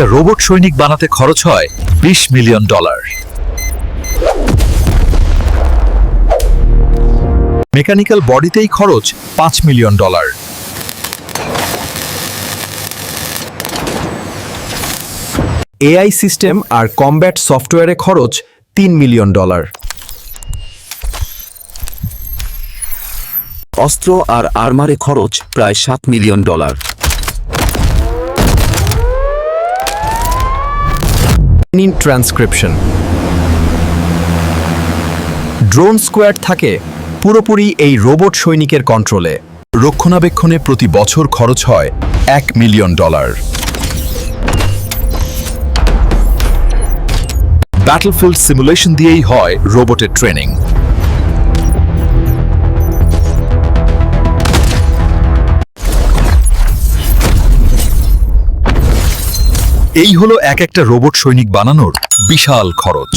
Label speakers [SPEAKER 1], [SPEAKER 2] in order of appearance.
[SPEAKER 1] একটা রোবট সৈনিক বানাতে খরচ হয় বিশ মিলিয়ন ডলার। মেকানিক্যাল বডিতেই খরচ পাঁচ মিলিয়ন ডলার।
[SPEAKER 2] এআই সিস্টেম আর কমব্যাট সফটওয়্যারে খরচ তিন মিলিয়ন ডলার।
[SPEAKER 3] অস্ত্র আর আর্মারে খরচ প্রায় সাত million dollar.
[SPEAKER 2] Transcription. Drone squad থাকে পুরোপুরি এই রোবট সৈনিকের কন্ট্রোলে।
[SPEAKER 1] রক্ষণাবেক্ষণে প্রতি বছর খরচ হয় এক মিলিয়ন ডলার। ব্যাটলফিল্ড সিমুলেশন দিয়েই হয় রোবটের ট্রেনিং এই হলো এক একটা রোবট সৈনিক বানানোর বিশাল খরচ।